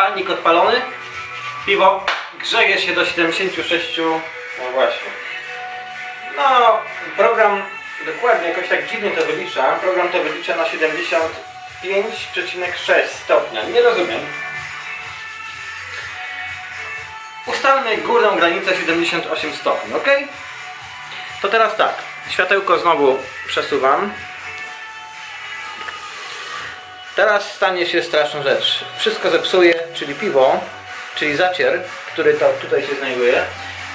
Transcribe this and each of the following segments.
palnik odpalony. Piwo grzeje się do 76. No właśnie. No, program dokładnie jakoś tak dziwnie to wylicza. Program to wylicza na 75,6 stopnia. Nie rozumiem. Ustalmy górną granicę 78 stopni, ok? To teraz tak. Światełko znowu przesuwam. Teraz stanie się straszna rzecz. Wszystko zepsuje, czyli piwo, czyli zacier, który to tutaj się znajduje,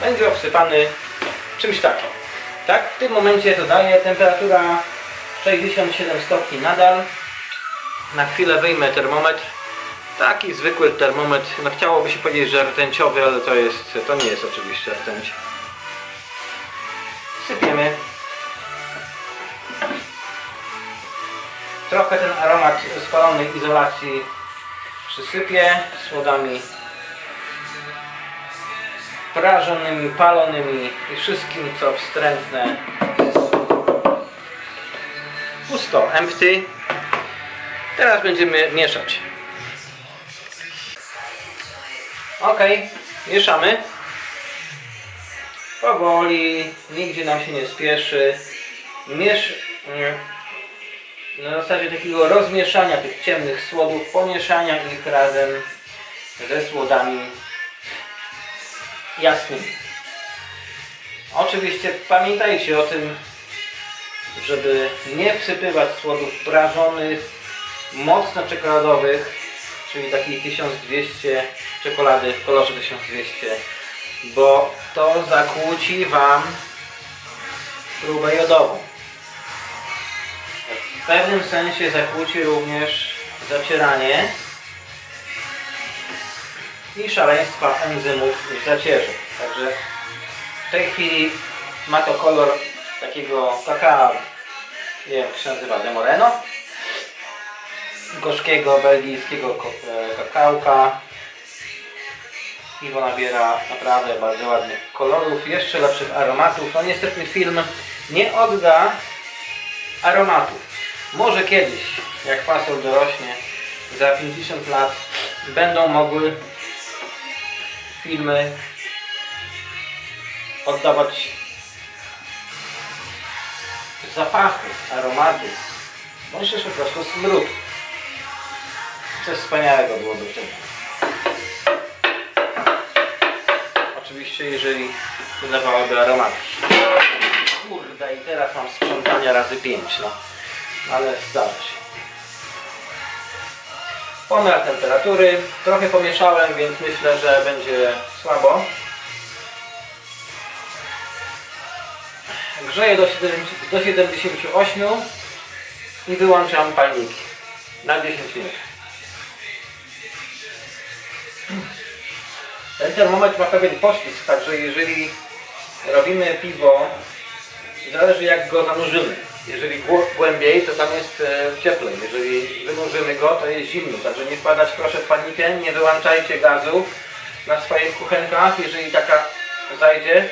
będzie obsypany czymś takim. Tak? W tym momencie to daje temperatura 67 stopni nadal. Na chwilę wyjmę termometr. Taki zwykły termometr. No chciałoby się powiedzieć, że rtęciowy, ale to jest, to nie jest oczywiście rtęć. Trochę ten aromat spalonej izolacji przysypię słodami prażonymi, palonymi i wszystkim co wstrętne. Pusto, empty. Teraz będziemy mieszać. Ok, mieszamy. Powoli, nigdzie nam się nie spieszy. Miesz... Na zasadzie takiego rozmieszania tych ciemnych słodów, pomieszania ich razem ze słodami jasnymi. Oczywiście pamiętajcie o tym, żeby nie wsypywać słodów prażonych, mocno czekoladowych, czyli takich 1200 czekolady w kolorze 1200, bo to zakłóci Wam próbę jodową. W pewnym sensie zakłóci również zacieranie i szaleństwa enzymów w zacierze. Także w tej chwili ma to kolor takiego kakao, nie wiem jak się nazywa, de moreno, gorzkiego belgijskiego e, kakałka. Piwo nabiera naprawdę bardzo ładnych kolorów, jeszcze lepszych aromatów. No niestety film nie odda aromatów. Może kiedyś, jak fasol dorośnie, za 50 lat będą mogły filmy oddawać zapachy, aromaty, bądź też po prostu smród. Coś wspaniałego byłoby wtedy. Oczywiście, jeżeli wydawałoby aromaty. Kurde, i teraz mam sprzątania razy 5, no. Ale zdarza się. Pomiar temperatury. Trochę pomieszałem, więc myślę, że będzie słabo. Grzeję do 70 do 78 i wyłączam palniki na 10 minut. Ten termometr ma pewien poślizg, także jeżeli robimy piwo, zależy jak go zanurzymy. Jeżeli głębiej, to tam jest e, cieplej. Jeżeli wynurzymy go, to jest zimno. Także nie wpadać proszę w panikę, nie wyłączajcie gazu na swoich kuchenkach, jeżeli taka zajdzie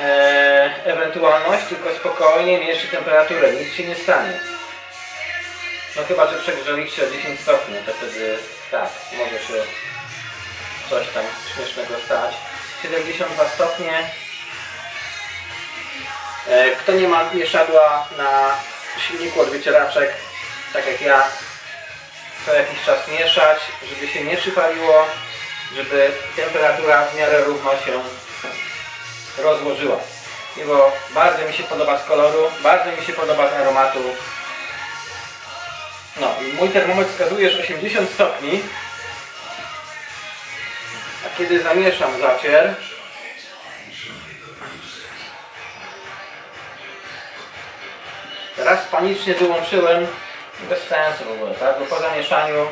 e, ewentualność, tylko spokojnie mierzcie temperaturę, nic się nie stanie. No chyba, że przegrzeliście o 10 stopni, to wtedy tak, może się coś tam śmiesznego stać. 72 stopnie. E, Kto nie ma mieszadła na silniku od wycieraczek, tak jak ja, co jakiś czas mieszać, żeby się nie przypaliło, żeby temperatura w miarę równo się rozłożyła. Bo bardzo mi się podoba z koloru, bardzo mi się podoba z aromatu. No i mój termometr wskazuje, że 80 stopni. A kiedy zamieszam zacier, Raz panicznie wyłączyłem, bez sensu w ogóle, tak? Bo po zamieszaniu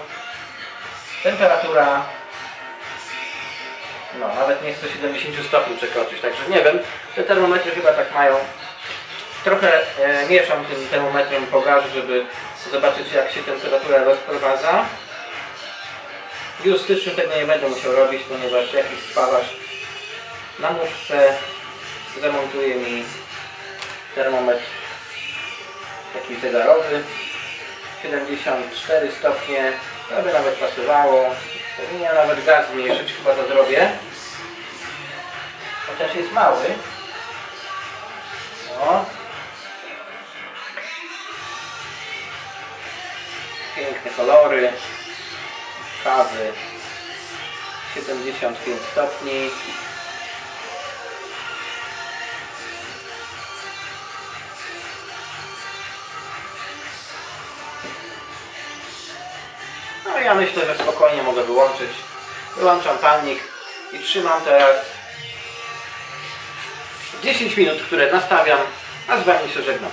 temperatura no, nawet nie chce 70 stopni przekroczyć, także nie wiem, te termometry chyba tak mają. Trochę e, mieszam tym termometrem po gazu, żeby zobaczyć jak się temperatura rozprowadza. Już w styczniu tego nie będę musiał robić, ponieważ jakiś spawarz na muszce zamontuje mi termometr taki zegarowy. 74 stopnie, to by nawet pasowało. Powinien nawet gaz zmniejszyć, chyba to zrobię. Chociaż jest mały. No. Piękne kolory. Kawy. 75 stopni. No ja myślę, że spokojnie mogę wyłączyć. Wyłączam palnik i trzymam teraz 10 minut, które nastawiam, a z Wami się żegnam.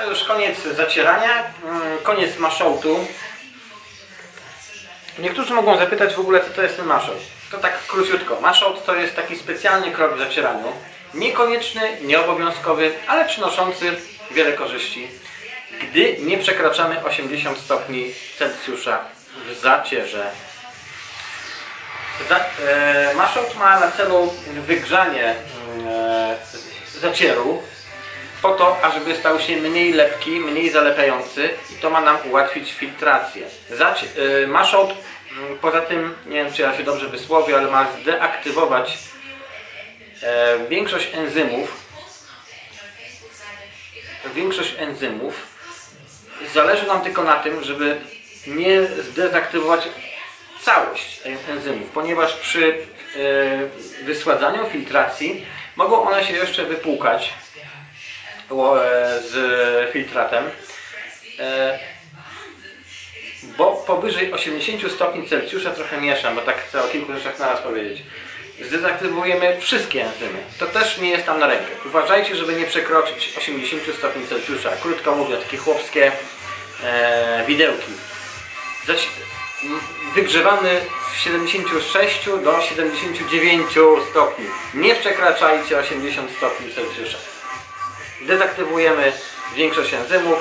To już koniec zacierania, mm, koniec maszołtu. Niektórzy mogą zapytać w ogóle, co to jest ten maszołt. To tak króciutko. Maszołt to jest taki specjalny krok w zacieraniu. Niekonieczny, nieobowiązkowy, ale przynoszący wiele korzyści, gdy nie przekraczamy 80 stopni Celsjusza w zacierze. Za, e, maszołt ma na celu wygrzanie e, zacieru po to, ażeby stał się mniej lepki, mniej zalepiający i to ma nam ułatwić filtrację. Zaci y, maszołt, mm, poza tym, nie wiem czy ja się dobrze wysłowię, ale ma zdeaktywować e, większość enzymów. Większość enzymów. Zależy nam tylko na tym, żeby nie zdezaktywować całość en- enzymów, ponieważ przy e, wysładzaniu filtracji mogą one się jeszcze wypłukać z filtratem. E, Bo powyżej 80 stopni Celsjusza trochę mieszam, bo tak chcę o kilku rzeczach naraz powiedzieć. Zdezaktywujemy wszystkie enzymy. To też nie jest tam na rękę. Uważajcie, żeby nie przekroczyć 80 stopni Celsjusza. Krótko mówiąc, takie chłopskie e, widełki. Zaś, wygrzewamy w 76 do 79 stopni. Nie przekraczajcie 80 stopni Celsjusza. Dezaktywujemy większość enzymów,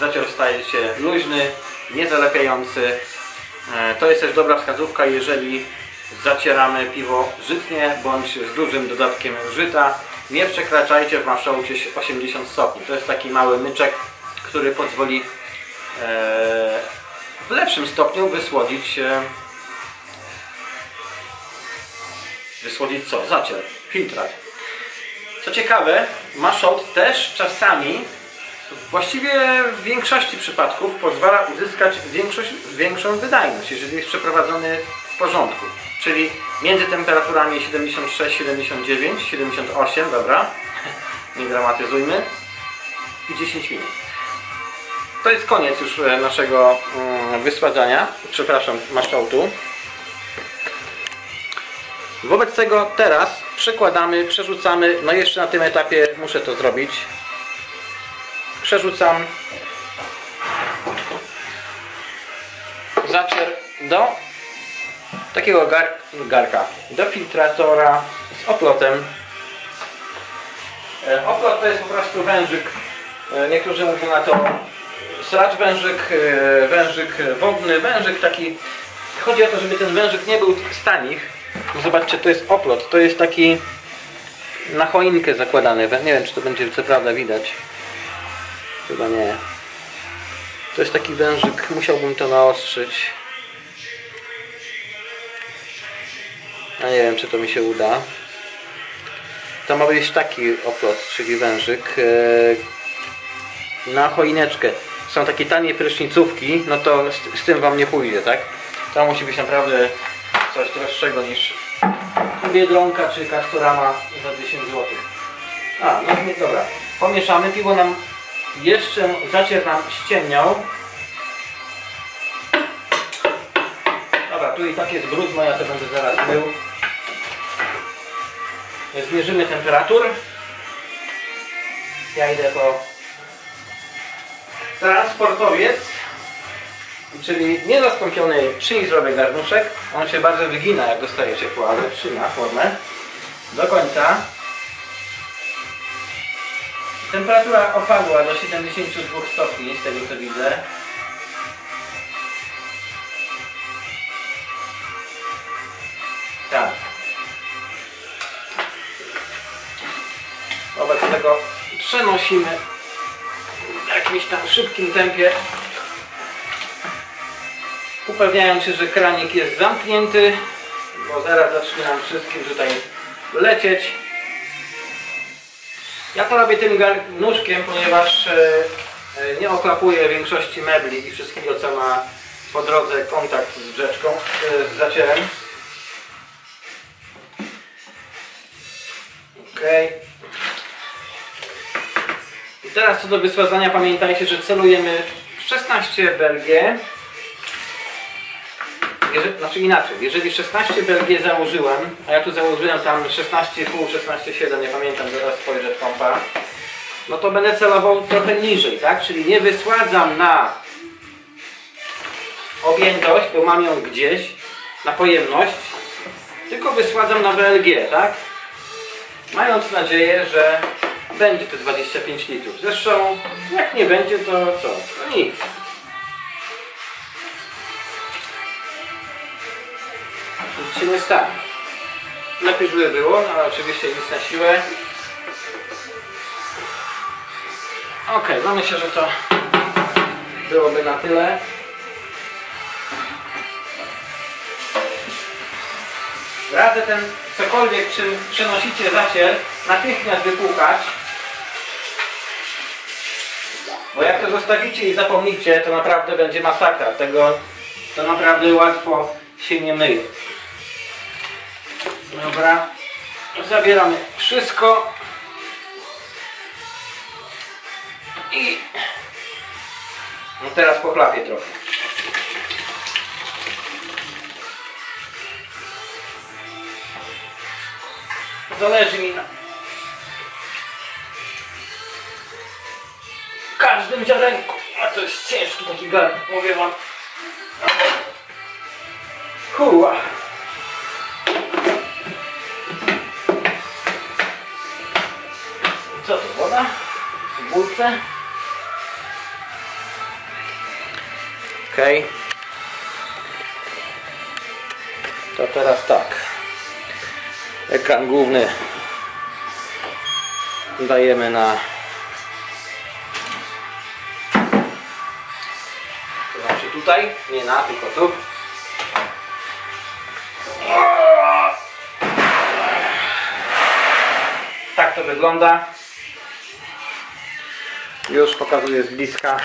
zacier staje się luźny, niezalepiający. E, To jest też dobra wskazówka, jeżeli zacieramy piwo żytnie bądź z dużym dodatkiem żyta. Nie przekraczajcie w maszołcie 80 stopni. To jest taki mały myczek, który pozwoli e, w lepszym stopniu wysłodzić e, wysłodzić co? Zacier, filtrat. Co ciekawe, maszołt też czasami, właściwie w większości przypadków, pozwala uzyskać większą wydajność, jeżeli jest przeprowadzony w porządku. Czyli między temperaturami 76, 79, 78, dobra, nie dramatyzujmy, i 10 minut. To jest koniec już e, naszego mm, wysładzania, przepraszam, maszołtu. Wobec tego teraz przekładamy, przerzucamy, no jeszcze na tym etapie muszę to zrobić. Przerzucam. Zacier do takiego gar, garka, do filtratora z oplotem. E, Oplot to jest po prostu wężyk, e, niektórzy mówią na to sracz wężyk, e, wężyk wodny, wężyk taki, chodzi o to, żeby ten wężyk nie był z tanich, Zobaczcie, to jest oplot. To jest taki na choinkę zakładany. Nie wiem, czy to będzie co prawda widać. Chyba nie. To jest taki wężyk. Musiałbym to naostrzyć. A nie wiem, czy to mi się uda. To ma być taki oplot, czyli wężyk. e, Na choineczkę. Są takie tanie prysznicówki, no to z, z tym wam nie pójdzie, tak? To musi być naprawdę coś droższego niż Biedronka czy Castorama za 10 zł. A, no nie, dobra. Pomieszamy, piwo nam jeszcze zacier nam ściemniał. Dobra, tu i tak jest brudno, ja to będę zaraz mył. Zmierzymy temperatur. Ja idę po transportowiec, czyli niezastąpiony trzylitrowy garnuszek. On się bardzo wygina, jak dostaje ciepło, ale trzyma formę do końca. Temperatura opadła do 72 stopni, z tego co widzę. Tak. Wobec tego przenosimy w jakimś tam szybkim tempie, upewniając się, że kranik jest zamknięty, bo zaraz zacznie nam wszystkim tutaj lecieć. Ja to robię tym nóżkiem, ponieważ e, e, nie oklapuję większości mebli i wszystkiego, co ma po drodze kontakt z brzeczką, e, z zacierem. Ok. I teraz co do wysładzania, pamiętajcie, że celujemy w 16 Belgię. Jeżeli, znaczy inaczej, jeżeli 16 Belgię założyłem, a ja tu założyłem tam 16,5, 16,7, nie pamiętam, zaraz spojrzę w kompa, no to będę celował trochę niżej, tak? Czyli nie wysładzam na objętość, bo mam ją gdzieś, na pojemność, tylko wysładzam na BLG, tak? Mając nadzieję, że będzie te 25 litrów. Zresztą, jak nie będzie, to co? No nic. Nic się nie stanie. Lepiej żeby było, no ale oczywiście nic na siłę. Ok, no myślę, że to byłoby na tyle. Radzę ten cokolwiek, czym przenosicie zacier, natychmiast wypłukać. Bo jak to zostawicie i zapomnicie, to naprawdę będzie masakra. Tego to naprawdę łatwo się nie myje. Dobra, zabieramy wszystko i no teraz pochlapię trochę. Zależy mi na każdym ziarenku. A to jest ciężki taki garnek, mówię wam. Huła. Woda? W bulce? Okej. To teraz tak. Ekran główny dajemy na to znaczy tutaj, nie na, tylko tu. Tak to wygląda. Już pokazuję z bliska.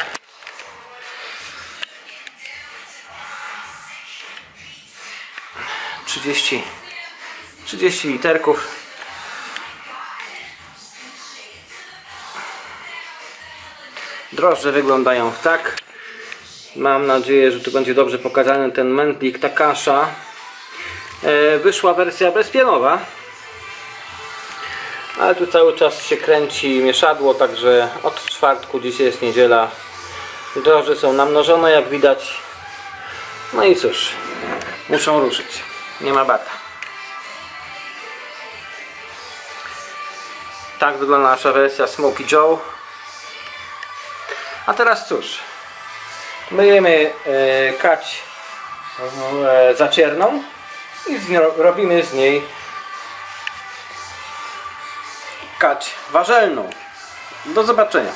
Trzydzieści 30 literków. Drożdże wyglądają tak. Mam nadzieję, że tu będzie dobrze pokazany ten mętlik Takasha. E, wyszła wersja bezpienowa. Ale tu cały czas się kręci mieszadło, także od czwartku, dzisiaj jest niedziela. Drożdże są namnożone, jak widać. No i cóż, muszą ruszyć. Nie ma bata. Tak wygląda nasza wersja Smoky Joe. A teraz cóż, myjemy e, kać e, zacierną i robimy z niej kać warzelną. Do zobaczenia.